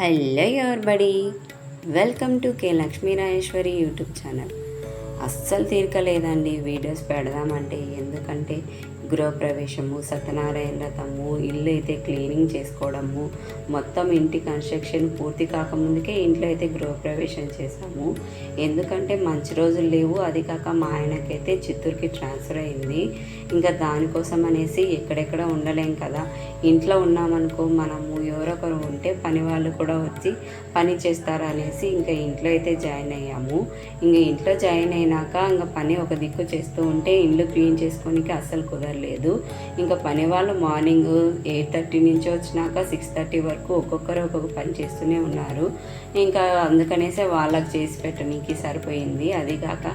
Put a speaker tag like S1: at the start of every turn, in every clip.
S1: Hello everybody welcome to K Lakshmirajeshwari YouTube channel. అస్సలు తీరకలేదండి videos పెడదామంటే. ఎందుకంటే గృహప్రవేశము సత్యనారాయణ రథము ఇల్లు అయితే క్లీనింగ్ చేసుకోవడము మొత్తం ఇంటి కన్స్ట్రక్షన్ పూర్తి కాకముందుకే ఇంట్లో అయితే గృహప్రవేశం చేసాము ఎందుకంటే మంచి రోజులు లేవు అది కాక మా ఆయనకైతే చిత్తూరుకి ట్రాన్స్ఫర్ అయింది. ఇంకా దానికోసం అనేసి ఎక్కడెక్కడ ఉండలేం కదా. ఇంట్లో ఉన్నామనుకో మనము ఎవరొకరు ఉంటే పని వాళ్ళు కూడా వచ్చి పని చేస్తారనేసి ఇంకా ఇంట్లో అయితే జాయిన్ అయ్యాము. ఇంకా ఇంట్లో జాయిన్ అయినాక ఇంకా పని ఒక దిక్కు చేస్తూ ఉంటే ఇల్లు క్లీన్ చేసుకోనికి అస్సలు కుదరలేదు. ఇంకా పని వాళ్ళు మార్నింగ్ ఎయిట్ థర్టీ నుంచి వచ్చినాక సిక్స్ థర్టీ వరకు ఒక్కొక్కరు ఒక్కొక్క పని చేస్తూనే ఉన్నారు. ఇంకా అందుకనేసే వాళ్ళకి చేసి పెట్టడానికి సరిపోయింది. అది కాక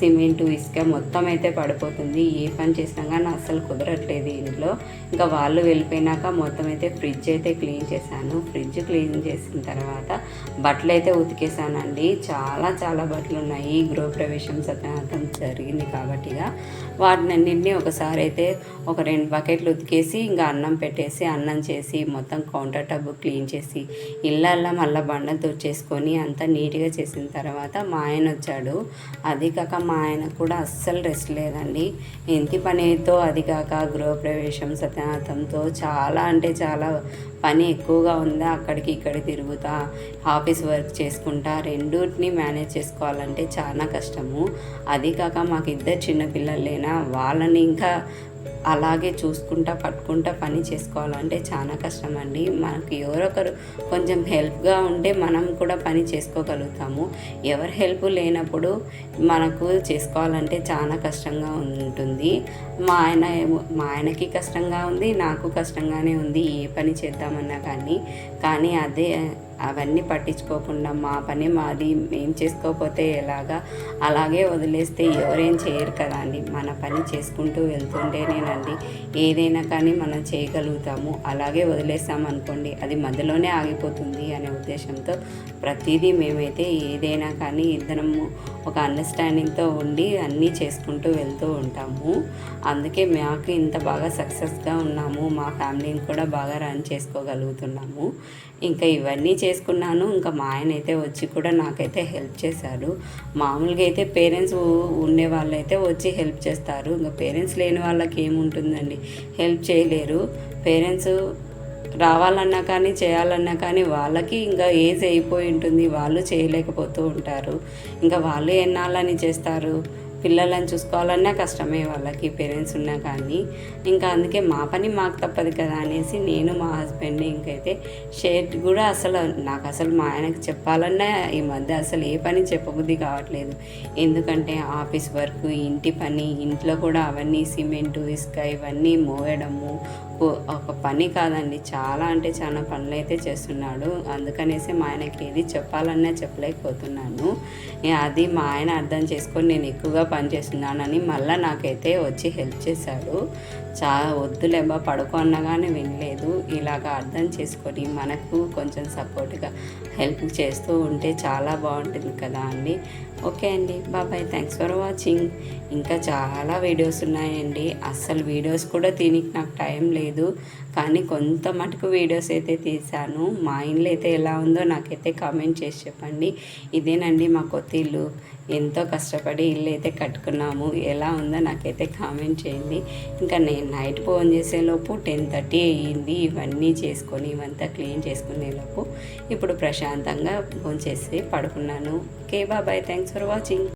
S1: సిమెంటు ఇసుక మొత్తం అయితే పడిపోతుంది. ఏ పని చేసినా కానీ అస్సలు కుదరట్లేదు ఇంట్లో. ఇంకా వాళ్ళు వెళ్ళిపోయినాక మొత్తం అయితే ఫ్రిడ్జ్ అయితే క్లీన్ చేశాను. ఫ్రిడ్జ్ క్లీన్ చేసిన తర్వాత బట్టలు అయితే ఉతికేసానండి. చాలా చాలా బట్టలు ఉన్నాయి. గృహప్రవేశం సత్యనాథం జరిగింది కాబట్టి వాటిని అన్నింటినీ ఒకసారి అయితే ఒక రెండు బకెట్లు ఉతికేసి ఇంకా అన్నం పెట్టేసి అన్నం చేసి మొత్తం కౌంటర్ టబ్ క్లీన్ చేసి ఇళ్ళల్లా మళ్ళీ బండలు తుడిచేసుకొని అంతా నీట్గా చేసిన తర్వాత మా ఆయన వచ్చాడు. అది కాక మా ఆయన కూడా అస్సలు రెస్ట్ లేదండి. ఇంటి పనితో అది కాక గృహప్రవేశం సత్యనాథంతో చాలా అంటే చాలా పని ఎక్కువగా ఉందా? అక్కడికి ఇక్కడ తిరుగుతా ఆఫీస్ వర్క్ చేసుకుంటా రెండుటిని మేనేజ్ చేసుకోవాలంటే చాలా కష్టము. అది కాక మాకు ఇద్దరు చిన్నపిల్లలేనా వాళ్ళని ఇంకా అలాగే చూసుకుంటా పట్టుకుంటా పని చేసుకోవాలంటే చాలా కష్టం అండి మనకు ఎవరొకరు కొంచెం హెల్ప్గా ఉంటే మనం కూడా పని చేసుకోగలుగుతాము. ఎవరి హెల్ప్ లేనప్పుడు మనకు చేసుకోవాలంటే చాలా కష్టంగా ఉంటుంది. మా ఆయన ఏమో- మా ఆయనకి కష్టంగా ఉంది నాకు కష్టంగానే ఉంది ఏ పని చేద్దామన్నా కానీ. కానీ అదే అవన్నీ పట్టించుకోకుండా మా పని మాది ఏం చేసుకోకపోతే ఎలాగా? అలాగే వదిలేస్తే ఎవరేం చేయరు కదా అండి మన పని చేసుకుంటూ వెళ్తుంటేనేనండి ఏదైనా కానీ మనం చేయగలుగుతాము. అలాగే వదిలేస్తాం అనుకోండి అది మధ్యలోనే ఆగిపోతుంది అనే ఉద్దేశంతో ప్రతిదీ మేమైతే ఏదైనా కానీ ఇద్దరము ఒక అండర్స్టాండింగ్తో ఉండి అన్నీ చేసుకుంటూ వెళ్తూ ఉంటాము. అందుకే మాకు ఇంత బాగా సక్సెస్గా ఉన్నాము. మా ఫ్యామిలీని కూడా బాగా రన్ చేసుకోగలుగుతున్నాము. ఇంకా ఇవన్నీ చేసుకున్నాను. ఇంకా మా ఆయన అయితే వచ్చి కూడా నాకైతే హెల్ప్ చేశాడు. మామూలుగా అయితే పేరెంట్స్ ఉండే వాళ్ళైతే వచ్చి హెల్ప్ చేస్తారు. ఇంకా పేరెంట్స్ లేని వాళ్ళకి ఉంటుందండి. హెల్ప్ చేయలేరు. పేరెంట్స్ రావాలన్నా కానీ చేయాలన్నా కానీ వాళ్ళకి ఇంకా ఏజ్ అయిపోయి ఉంటుంది. వాళ్ళు చేయలేకపోతూ ఉంటారు. ఇంకా వాళ్ళు ఎన్నాళ్ళని చేస్తారు? పిల్లలను చూసుకోవాలన్నా కష్టమే వాళ్ళకి పేరెంట్స్ ఉన్నా కానీ. ఇంకా అందుకే మా పని మాకు తప్పదు కదా అనేసి నేను మా హస్బెండ్ ఇంకైతే షేర్ కూడా అసలు నాకు అసలు మా ఆయనకి చెప్పాలన్నా ఈ మధ్య అసలు ఏ పని చెప్పబుద్ధి కావట్లేదు. ఎందుకంటే ఆఫీస్ వర్క్ ఇంటి పని ఇంట్లో కూడా అవన్నీ సిమెంటు ఇసుక ఇవన్నీ మోయడము ఒక పని కాదండి. చాలా అంటే చాలా పనులు అయితే చేస్తున్నాడు. అందుకనేసి మా ఆయనకి ఏది చెప్పాలన్నా చెప్పలేకపోతున్నాను. అది మా ఆయన అర్థం చేసుకొని నేను ఎక్కువగా పని చేస్తున్నానని మళ్ళీ నాకైతే వచ్చి హెల్ప్ చేశాడు. చాలా వద్దులేబా పడుకో అన్నా కానీ వినలేదు. ఇలాగ అర్థం చేసుకొని మనకు కొంచెం సపోర్ట్గా హెల్ప్ చేస్తూ ఉంటే చాలా బాగుంటుంది కదా అండి. ఓకే అండి బాబాయ్ థ్యాంక్స్ ఫర్ వాచింగ్ ఇంకా చాలా వీడియోస్ ఉన్నాయండి. అస్సలు వీడియోస్ కూడా తినికి నాకు టైం లేదు. కానీ కొంత మటుకు వీడియోస్ అయితే తీశాను. మా ఇంట్లో అయితే ఎలా ఉందో నాకైతే కామెంట్ చేసి చెప్పండి. ఇదేనండి మా కొత్త ఇల్లు ఎంతో కష్టపడి ఇల్లు అయితే కట్టుకున్నాము. ఎలా ఉందో నాకైతే కామెంట్ చేయండి. ఇంకా నేను నైట్ ఫోన్ చేసేలోపు టెన్ థర్టీ అయ్యింది. ఇవన్నీ చేసుకొని ఇవంతా క్లీన్ చేసుకునేలోపు ఇప్పుడు ప్రశాంతంగా ఫోన్ చేసి పడుకున్నాను. ఓకే బాబాయ్ థ్యాంక్స్ ఫర్ వాచింగ్